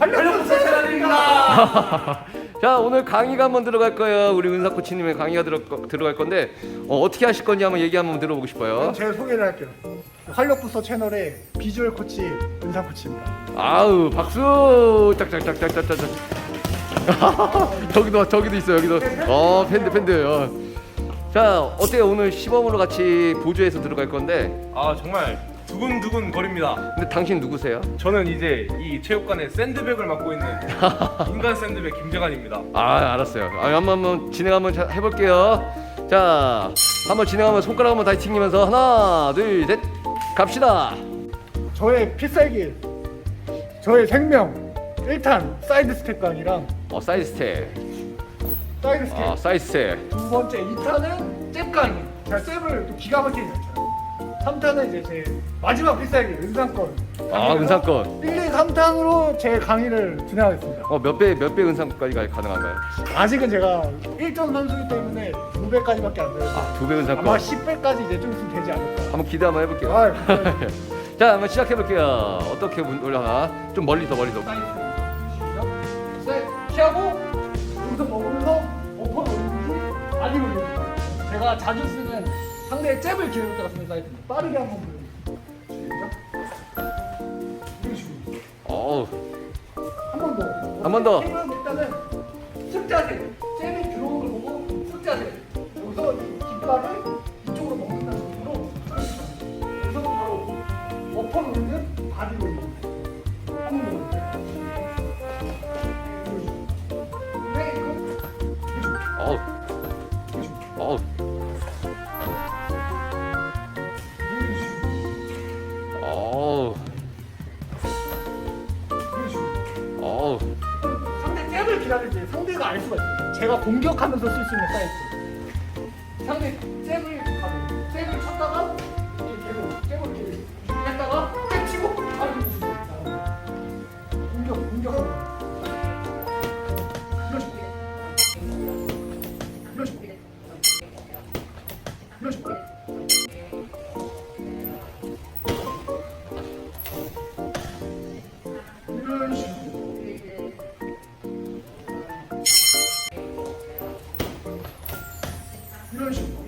활력부터 채널입니다. 자, 오늘 강의가 한번 들어갈 거예요. 우리 은사 코치님의 강의가 들어, 들어갈 건데 어, 어떻게 하실 건지 한번 얘기 한번 들어보고 싶어요. 제가 소개를 할게요. 활력부서 채널의 비주얼 코치 은상 코치입니다. 아우, 박수. 짝짝짝짝짝짝. 저기도 저기도 있어 여기도. 어, 팬들 팬들. 어. 자, 어때요? 오늘 시범으로 같이 보조해서 들어갈 건데. 아 정말 두근두근 거립니다. 근데 당신 누구세요? 저는 이제 이 체육관의 샌드백을 맡고 있는 인간 샌드백 김재관입니다. 아 알았어요. 아, 한번 한번 진행 한번 자- 해볼게요. 자, 한번 진행하면 손가락 한번 다시 튕기면서 하나, 둘, 셋, 갑시다. 저의 필살기, 저의 생명 1탄 사이드 스텝 강이랑 어 사이드 스텝, 사이드 스텝 아 사이드 스텝. 두 번째 2탄은 잽 강이. 제가 잽을 또 기가 막히게 잘 쳐요. 3탄은 이제 제 마지막 필살기 은상권. 아 은상권. 1, 2, 3탄으로 제 강의를 진행하겠습니다. 어 몇 배 몇 배 은상권까지 가능한가요? 아직은 제가 1전 선수이기 때문에 2배까지밖에 안 돼요. 두배 아마 은상권. 10배까지 이제 좀 있으면 되지 않을까. 한번 기대 한번 해볼게요. 아, 감사합니다. 자, 한번 시작해 볼게요. 어떻게 문- 올라가? 좀 멀리서 멀리서. 사이드 시작. 셋, 피하고 여기서 먹으면서 어퍼 올리듯이 아리 올리듯이 제가 자주 쓰는 상대의 잽을 기회로 따라 쓰는 사이트입니다 빠르게 한번 보여주세요 이런 식으로 어우, 한번 더. 한번 더. 힘은 일단은 습자세. 잼이 들어오는 걸 보고 습자세. 여기서 이 깃발을 이쪽으로 먹는다는 식으로 여기서 바로 어퍼 노리는 바디 노리는 한번 더 볼게요. 네, 이거 어우, 어우, 기다릴 때 상대가 알 수가 있어요. 제가 공격하면서 쓸 수 있는 사이트. 상대 잽을 가고 잽을 쳤다가 이렇게 계속 잽을 이렇게 했다가 이런 식으로.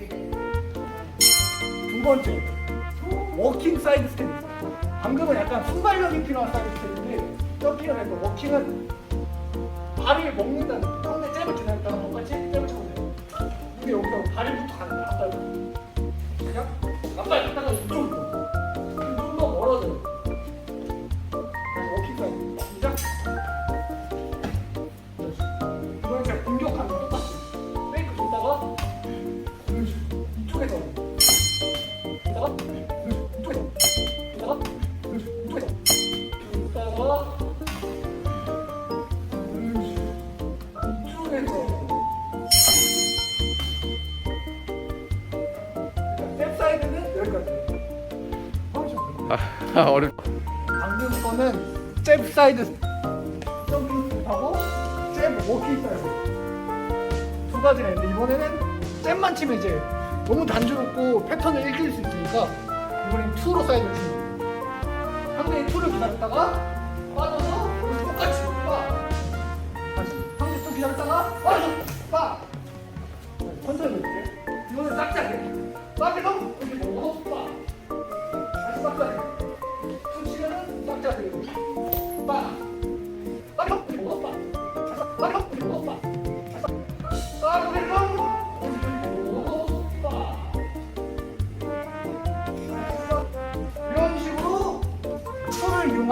두 번째, 워킹 사이드 스텝. 방금은 약간 순발력이 필요한 사이드 스텝인데, 저기는 약간 워킹은 발을 먹는다는. 상대 잽을 기다렸다가 똑같이 잽을 쳐보세요. 근데 여기서 발을부터 가는 거야, 앞발. 그냥 앞발 갔다가 어렵. 방금 거는 잽 사이드 점핑 하고 잽 워킹 사이드. 두 가지가 있는데 이번에는 잽만 치면 이제 너무 단조롭고 패턴을 읽힐 수 있으니까 이번엔 투로 사이드를 치는 상대의 투를 기다렸다가 빠져서 똑같이 빠. 다시 상대 투 기다렸다가 빠져 빠. 천천히 해볼게. 이거는 싹짝해 빠져서 이렇게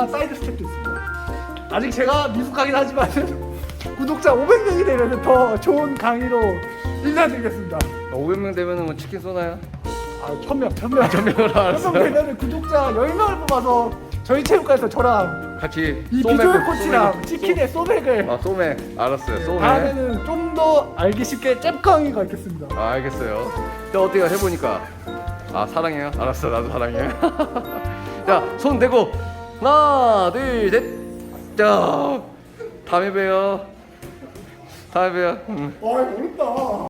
이용한 사이드 스텝도 있습니다 아직 제가 미숙하긴 하지만 구독자 500명이 되면 더 좋은 강의로 인사드리겠습니다. 500명 되면은 뭐 치킨 쏘나요? 아 1000명 1000명. 1000명으로 알았어. 1000명 되면 구독자 10명을 뽑아서 저희 체육관에서 저랑 같이 이 소맥을- 비주얼 코치랑 소맥을- 치킨의 소맥을 소- 아 소맥. 알았어요 소맥. 다음에는 좀 더 알기 쉽게 잽 강의가 있겠습니다. 아, 알겠어요. 자 어때요? 해보니까. 아 사랑해요? 알았어 나도 사랑해 자 손 대고 하나 둘 셋 자 다음에 봬요 다음에 봬요 음. 와 어렵다.